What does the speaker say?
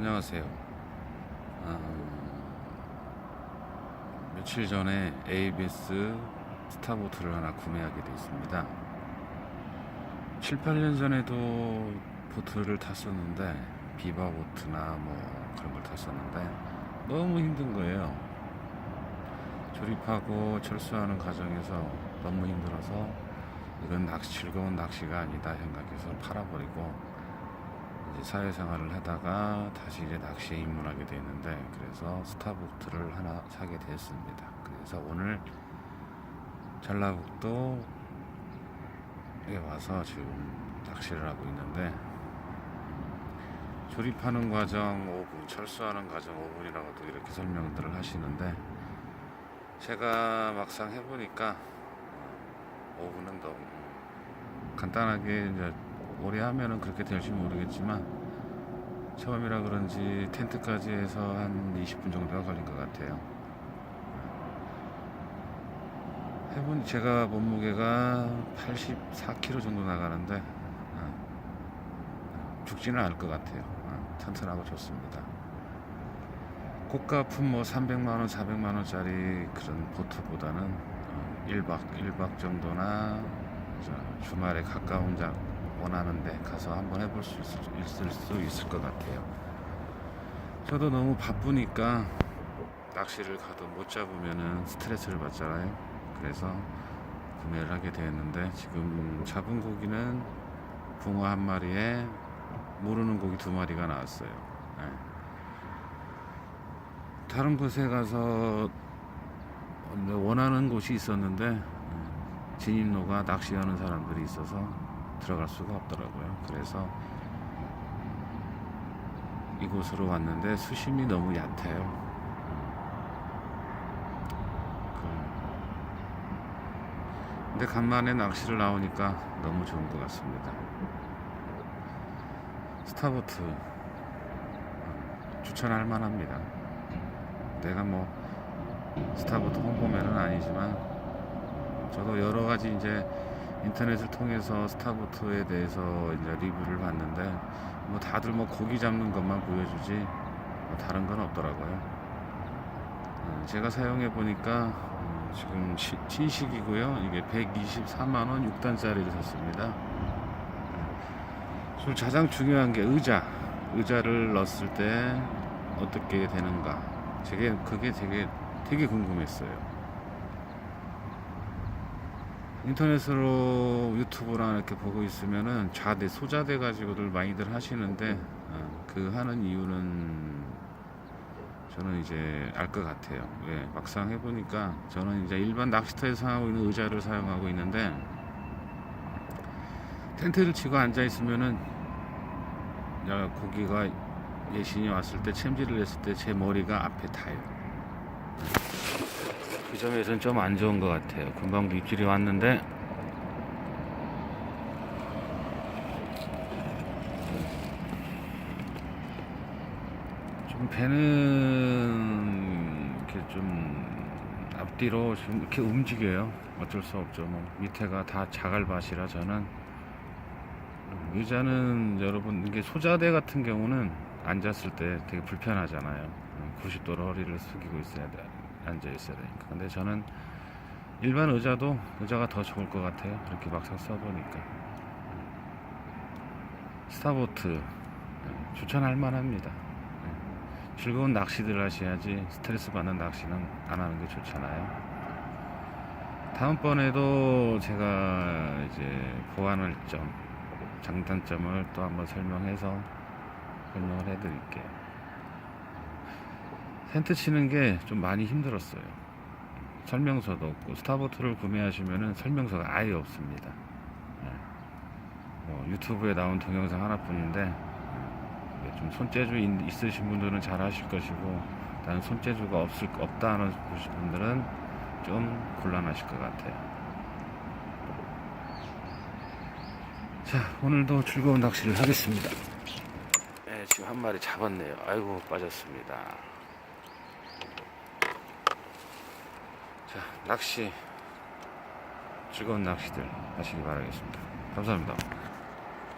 안녕하세요. 아, 며칠 전에 ABS 스타보트를 하나 구매하게 되었습니다. 7, 8년 전에도 보트를 탔었는데 비바 보트나 뭐 그런 걸 탔었는데 너무 힘든 거예요. 조립하고 철수하는 과정에서 너무 힘들어서 이건 낚시 즐거운 낚시가 아니다 생각해서 팔아버리고 사회생활을 하다가 다시 이제 낚시에 입문하게 됐는데 그래서 스타보트를 하나 사게 됐습니다. 그래서 오늘 전라북도에 와서 지금 낚시를 하고 있는데 조립하는 과정 5분, 철수하는 과정 5분이라고도 이렇게 설명들을 하시는데 제가 막상 해보니까 5분은 너무 간단하게 이제 오래 하면은 그렇게 될지 모르겠지만 처음이라 그런지 텐트까지 해서 한 20분 정도가 걸린 것 같아요. 해본 제가 몸무게가 84kg 정도 나가는데 어, 죽지는 않을 것 같아요. 어, 튼튼하고 좋습니다. 고가품 뭐 300만 원, 400만 원짜리 그런 보트보다는 어, 1박 1박 정도나 저 주말에 가까운 장 원하는데 가서 한번 해볼 수 있을, 있을 수 있을 것 같아요. 저도 너무 바쁘니까 낚시를 가도 못 잡으면은 스트레스를 받잖아요. 그래서 구매를 하게 되었는데 지금 잡은 고기는 붕어 한 마리에 모르는 고기 두 마리가 나왔어요. 네. 다른 곳에 가서 원하는 곳이 있었는데 음, 진입로가 낚시하는 사람들이 있어서 들어갈 수가 없더라고요. 그래서 이곳으로 왔는데 수심이 너무 얕아요. 그- 근데 간만에 낚시를 나오니까 너무 좋은 것 같습니다. 스타보트 어, 추천할 만합니다. 내가 뭐 스타보트 홍보맨은 아니지만 저도 여러 가지 이제 인터넷을 통해서 스타보트에 대해서 이제 리뷰를 봤는데 뭐 다들 뭐 고기 잡는 것만 보여주지 뭐 다른 건 없더라고요. 어, 제가 사용해 보니까 어, 지금 시- 신식이고요. 이게 124만 원 6단짜리를 샀습니다. 술 가장 중요한 게 의자. 의자를 넣었을 때 어떻게 되는가. 제게 그게 되게 되게 궁금했어요. 인터넷으로 유튜브나 이렇게 보고 있으면은 좌대 소자대 가지고들 많이들 하시는데 어, 그 하는 이유는 저는 이제 알 것 같아요. 왜 막상 해보니까 저는 이제 일반 낚시터에서 사용하고 있는 의자를 사용하고 있는데 텐트를 치고 앉아 있으면은 야, 고기가 예신이 왔을 때 챔질을 했을 때 제 머리가 앞에 타요. 그 점에서는 좀안 좋은 것 같아요. 금방 입질이 왔는데 좀 배는 이렇게 좀 앞뒤로 좀 이렇게 움직여요. 어쩔 수 없죠. 뭐 밑에가 다 자갈밭이라 저는 의자는 여러분 이게 소자대 같은 경우는 앉았을 때 되게 불편하잖아요. 90도로 허리를 숙이고 있어야 돼. 앉아 있어야 되니까. 근데 저는 일반 의자도 의자가 더 좋을 것 같아요. 이렇게 막상 써보니까. 스타보트 네, 추천할 만합니다. 네. 즐거운 낚시들 하셔야지 스트레스 받는 낚시는 안 하는 게 좋잖아요. 다음번에도 제가 이제 보완할 점, 장단점을 또 한번 설명해서 설명을 해 드릴게요. 텐트 치는 게 좀 많이 힘들었어요. 설명서도 없고 스타보트를 구매하시면은 설명서가 아예 없습니다. 네. 뭐 유튜브에 나온 동영상 하나뿐인데 이게 좀 손재주 있- 있으신 분들은 잘 하실 것이고 나는 손재주가 없을 없다 하는 분들은 좀 곤란하실 것 같아요. 자 오늘도 즐거운 낚시를 하겠습니다. 네, 지금 한 마리 잡았네요. 아이고 빠졌습니다. 자, 낚시 즐거운 낚시들 하시기 바라겠습니다. 감사합니다.